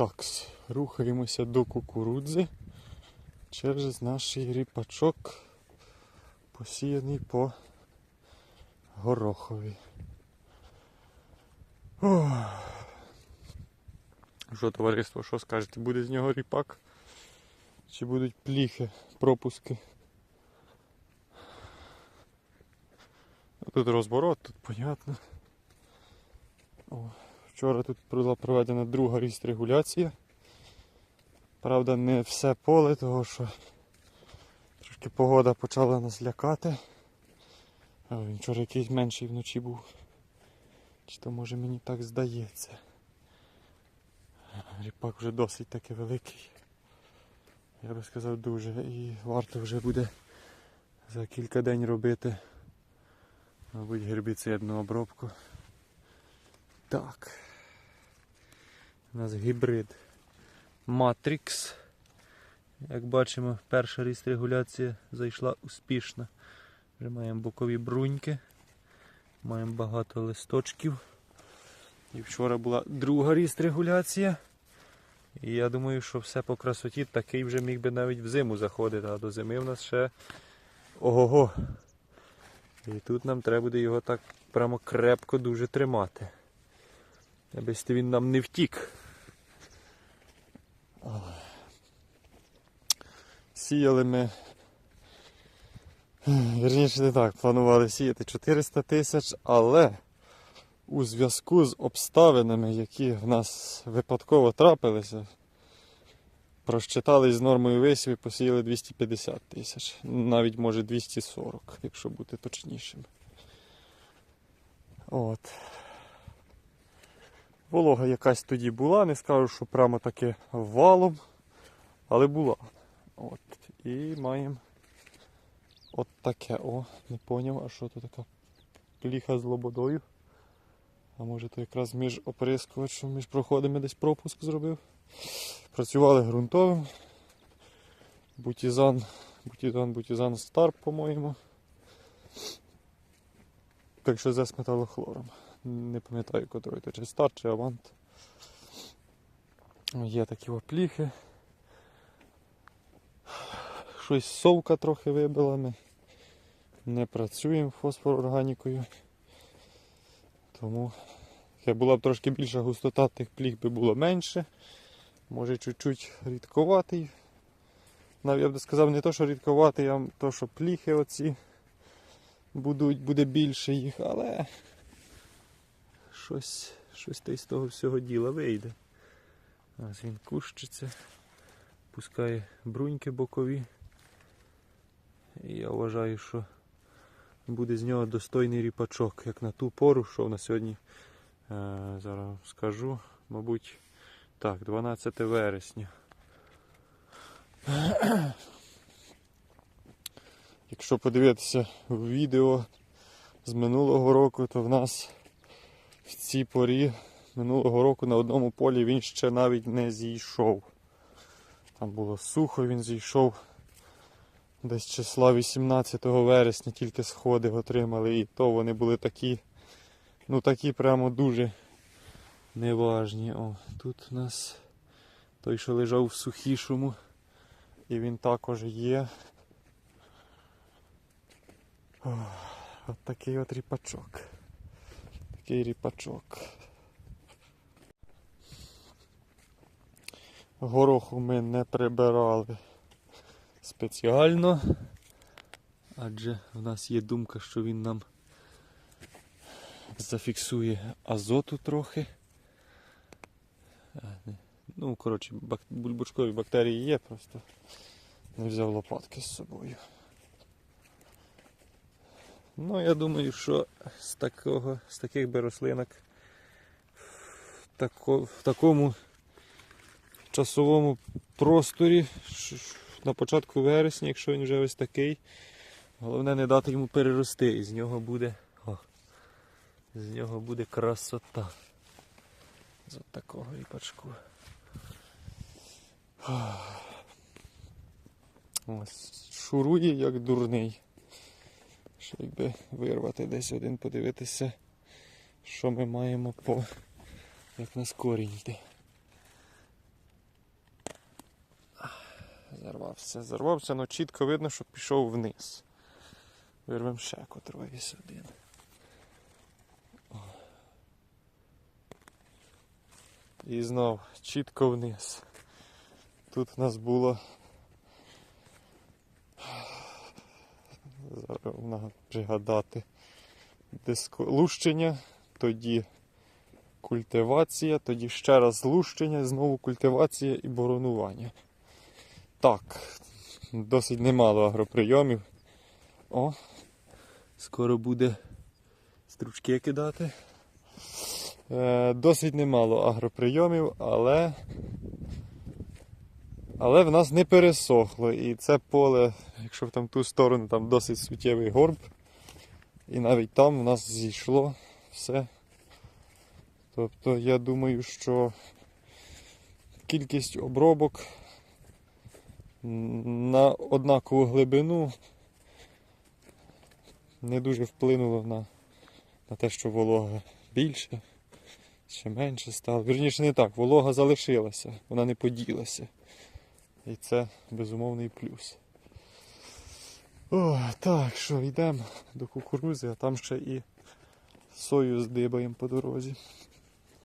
Так, рухаємося до кукурудзи через наш ріпачок, посіяний по горохові. Ох. Що, товариство, що скажете? Буде з нього ріпак? Чи будуть пліхи, пропуски? Тут розворот, тут понятно. О, вчора тут була проведена друга регуляція. Правда, не все поле, тому що трошки погода почала нас лякати. Він вчора якийсь менший вночі був. Чи то може мені так здається. Ріпак вже досить таки великий. Я би сказав дуже. І варто вже буде за кілька день робити, мабуть, гербіцидну обробку. Так. У нас гібрид Matrix. Як бачимо, перша регуляція зайшла успішно. Вже маємо бокові бруньки, маємо багато листочків. І вчора була друга регуляція. І я думаю, що все по красоті такий вже міг би навіть в зиму заходити, а до зими в нас ще ого-го. І тут нам треба буде його так прямо крепко дуже тримати. Аби він нам не втік. Сіяли ми. Вірніше не так, планували сіяти 400 тисяч, але у зв'язку з обставинами, які в нас випадково трапилися, просчитались з нормою висіві, посіяли 250 тисяч. Навіть може 240, якщо бути точнішим. От. Волога якась тоді була, не скажу, що прямо таки валом, але була. От. І маємо от таке. О, не поняв, а що то така пліха з лободою. А може то якраз між оприскувачем, між проходами десь пропуск зробив. Працювали ґрунтовим. Бутізан, бутізан, бутізан стар, по-моєму. Так що з металохлором. Не пам'ятаю, котрий то чи стар, чи авант. Є такі опліхи. Щось совка трохи вибила. Ми не працюємо фосфорорганікою. Тому як була б трошки більша густота, тих пліг би було менше. Може чуть-чуть рідковатий. Навіть я б сказав не то, що рідковатий, а то, що пліхи оці будуть, буде більше їх, але щось, щось та й з того всього діла вийде. Ось він кущиться, пускає бруньки бокові. І я вважаю, що буде з нього достойний ріпачок, як на ту пору, що на сьогодні, е, зараз скажу, мабуть, так, 12 вересня. Якщо подивитися відео з минулого року, то в нас в цій порі минулого року на одному полі він ще навіть не зійшов. Там було сухо, він зійшов десь числа 18 вересня, тільки сходи отримали, і то вони були такі, ну такі прямо дуже неважні. О, тут у нас той, що лежав в сухішому, і він також є. Ох, От такий от ріпачок. Такий ріпачок. Гороху ми не прибирали спеціально, адже в нас є думка, що він нам зафіксує азоту трохи. Ну, коротше, бульбочкові бактерії є, просто не взяв лопатки з собою. Ну, я думаю, що з, такого, з таких би рослинок в, тако, в такому часовому просторі на початку вересня, якщо він вже ось такий, головне не дати йому перерости, і з нього буде. О, з нього буде красота. З от такого ріпачку. Ось, шурує як дурний. Що якби вирвати десь один, подивитися, що ми маємо по як на корінь йде. Зарвався, зарвався, але чітко видно, що пішов вниз. Вирвем ще котрої один. І знов чітко вниз. Тут в нас було. Зараз пригадати. Диско... Лущення, тоді культивація, тоді ще раз лущення, знову культивація і боронування. Так, досить немало агроприйомів. О, скоро буде стручки кидати. Е, досить немало агроприйомів, але, але в нас не пересохло. І це поле, якщо в там ту сторону, там досить суттєвий горб. І навіть там в нас зійшло все. Тобто я думаю, що кількість обробок на однакову глибину не дуже вплинуло на, на те, що волога більше чи менше стало. Вірніше не так, волога залишилася, вона не поділася. І це безумовний плюс. О, так, що, йдемо до кукурузи, а там ще і сою здибаємо по дорозі.